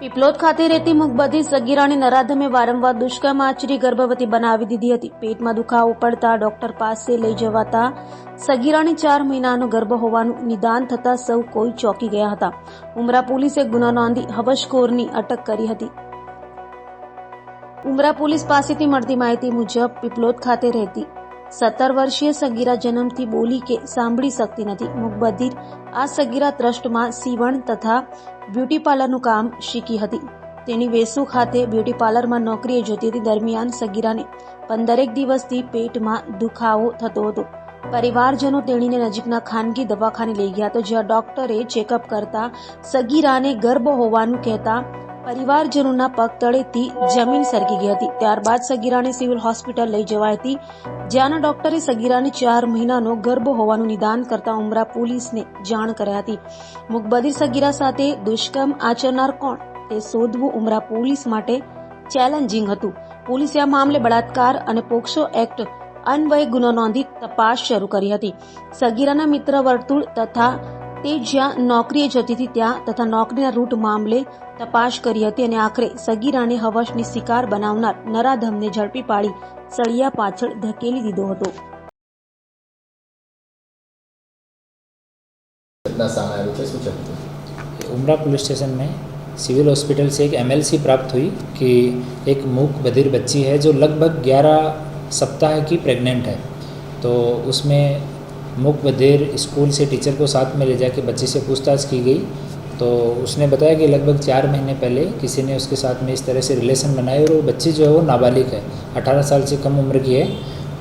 પીપલોદ ખાતે રહેતી મુખબધી સગીરાની નરાધમે વારંવાર દુષ્કર્મ આચરી ગર્ભવતી બનાવી દીધી હતી પેટમાં દુખાવો પડતા ડોક્ટર પાસે લઈ જવાતા સગીરાની ચાર મહિનાનો ગર્ભ હોવાનું નિદાન થતાં સૌ કોઈ ચોંકી ગયા હતા ઉમરા પોલીસે ગુનો નોંધી હવશખોરની અટક કરી હતી ઉમરા પોલીસ પાસેથી મળતી માહિતી મુજબ પીપલોદ ખાતે રહેતી સત્તર વર્ષીય સગીરા જન્મથી બોલી કે સાંભળી શકતી નથી મુકબધિર આ સગીરા ટ્રસ્ટમાં સીવણ તથા બ્યુટી પાર્લરનું કામ શીખી હતી તેની વેસુ ખાતે બ્યુટી પાર્લરમાં નોકરીએ જતી હતી દરમિયાન સગીરાને પંદરેક દિવસથી પેટમાં દુખાવો થતો હતો પરિવારજનો તેણીને નજીકના ખાનગી દવાખાને લઈ ગયા તો જ્યાં ડોક્ટરે ચેકઅપ કરતા સગીરાને ગર્ભ હોવાનું કહેતા પરિવારજનોના પગ તળેથી જમીન સરકી ગઈ હતી ત્યારબાદ સગીરાને સિવિલ હોસ્પિટલ લઈ જવાઈ હતી જ્યાંના ડોક્ટરે સગીરાને ચાર મહિનાનો ગર્ભ હોવાનું નિદાન કરતા ઉમરા પોલીસને જાણ કર્યા હતી મુકબદીર સગીરા સાથે દુષ્કર્મ આચરનાર કોણ તે શોધવું ઉમરા પોલીસ માટે ચેલેન્જિંગ હતું પોલીસે આ મામલે બળાત્કાર અને પોક્સો એક્ટ અન્વય ગુનો નોંધી તપાસ શરૂ કરી હતી સગીરાના મિત્ર વર્તુળ તથા તે જ નોકરીએ જતી થી ત્યા તથા નોકને રૂટ મામલે તપાસ કરી હતી અને આખરે સગીરાને હવાસની શિકાર બનાવનાર નરાધમને જળપી પાડી સળિયા પાછળ ધકેલી દીધો હતોતના સમાચાર છે સુચેન ઉમરા પોલીસ સ્ટેશન મે સિવિલ હોસ્પિટલ સે એક एमएलસી પ્રાપ્ત ہوئی કે એક મુખ વદિર બચ્ચી હે જો લગભગ 11 સપ્તાહ કી પ્રેગ્નન્ટ હે તો ઉસમે मुख बधेर स्कूल से टीचर को साथ में ले जाके बच्चे से पूछताछ की गई तो उसने बताया कि लगभग चार महीने पहले किसी ने उसके साथ में इस तरह से रिलेशन बनाए और वो बच्ची जो है वो नाबालिग है अठारह साल से कम उम्र की है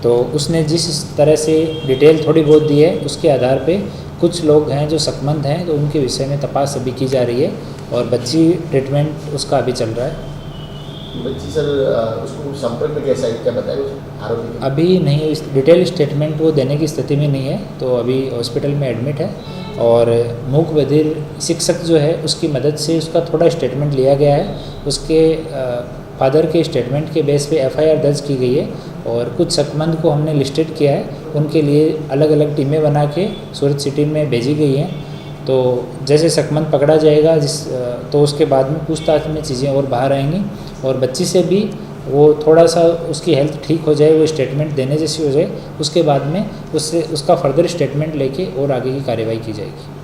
तो उसने जिस तरह से डिटेल थोड़ी बहुत दी है उसके आधार पर कुछ लोग हैं जो सकमंद हैं तो उनके विषय में तपास अभी की जा रही है और बच्ची ट्रीटमेंट उसका अभी चल रहा है बच्ची सर उसको संपर्क में कैसा क्या बताया आरोपी अभी नहीं डिटेल स्टेटमेंट वो देने की स्थिति में नहीं है तो अभी हॉस्पिटल में एडमिट है और मूक बधिर शिक्षक जो है उसकी मदद से उसका थोड़ा स्टेटमेंट लिया गया है उसके फादर के स्टेटमेंट के बेस पे एफआईआर दर्ज की गई है और कुछ शकमंद को हमने लिस्टेड किया है उनके लिए अलग अलग टीमें बना के सूरत सिटी में भेजी गई हैं तो जैसे सकमंद पकड़ा जाएगा जिस तो उसके बाद में पूछताछ में चीज़ें और बाहर आएंगी और बच्ची से भी वो थोड़ा सा उसकी हेल्थ ठीक हो जाए वो स्टेटमेंट देने जैसी हो जाए उसके बाद में उससे उसका फर्दर स्टेटमेंट लेके और आगे की कार्रवाई की जाएगी